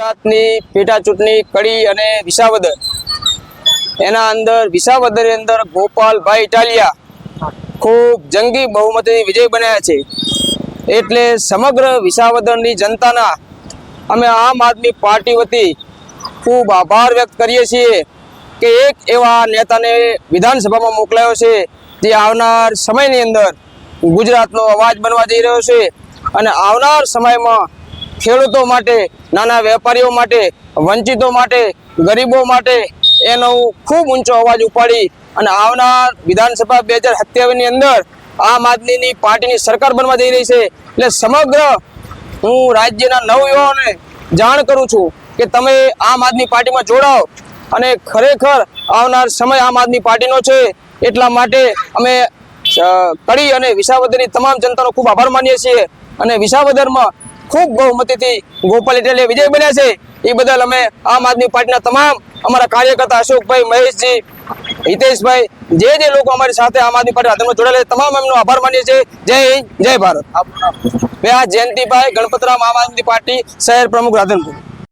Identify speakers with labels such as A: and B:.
A: ગુજરાતની પેટા ચૂંટણી કડી અને વિસાવદર. એના અંદર વિસાવદર અંદર ગોપાલભાઈ ઇટાલિયા ખૂબ જંગી બહુમતી વિજય બન્યા છે. એટલે સમગ્ર વિસાવદરની જનતાના અમે આમ આદમી પાર્ટી વતી ખૂબ આભાર વ્યક્ત કરીએ છીએ કે એક એવા નેતાને વિધાનસભામાં મોકલાયો છે, જે આવનાર સમયની અંદર ગુજરાતનો અવાજ બનવા જઈ રહ્યો છે. અને આવનાર સમયમાં ખેડૂતો માટે, નાના વેપારીઓ માટે, વંચિતો માટે, ગરીબો માટે એનો ખૂબ ઊંચો અવાજ ઉપાડી અને આવનાર વિધાનસભા બે હજાર સત્યાવીસની અંદર આમ આદમીની પાર્ટીની સરકાર બનવા જઈ રહી છે. એટલે સમગ્ર હું રાજ્યના નવયુવાઓને જાણ કરું છું કે તમે આમ આદમી પાર્ટીમાં જોડાઓ અને ખરેખર આવનાર સમય આમ આદમી પાર્ટીનો છે. એટલા માટે અમે કડી અને વિસાવદરની તમામ જનતાનો ખૂબ આભાર માનીએ છીએ અને વિસાવદરમાં ખૂબ બહુમતીથી ગોપાલ ઇટાલિયા વિજય બન્યા છે. એ બદલ અમે આમ આદમી પાર્ટીના તમામ અમારા કાર્યકર્તા અશોકભાઈ, મહેશજી, હિતેશભાઈ, જે જે લોકો અમારી સાથે આમ આદમી પાર્ટી આંદોલનમાં જોડાયેલા તમામ એમનો આભાર માનીએ છીએ. જય હિન્દ, જય ભારત. મેં આ જયંતિભાઈ ગણપતરામ આમ આદમી પાર્ટી શહેર પ્રમુખ રાધનપુર.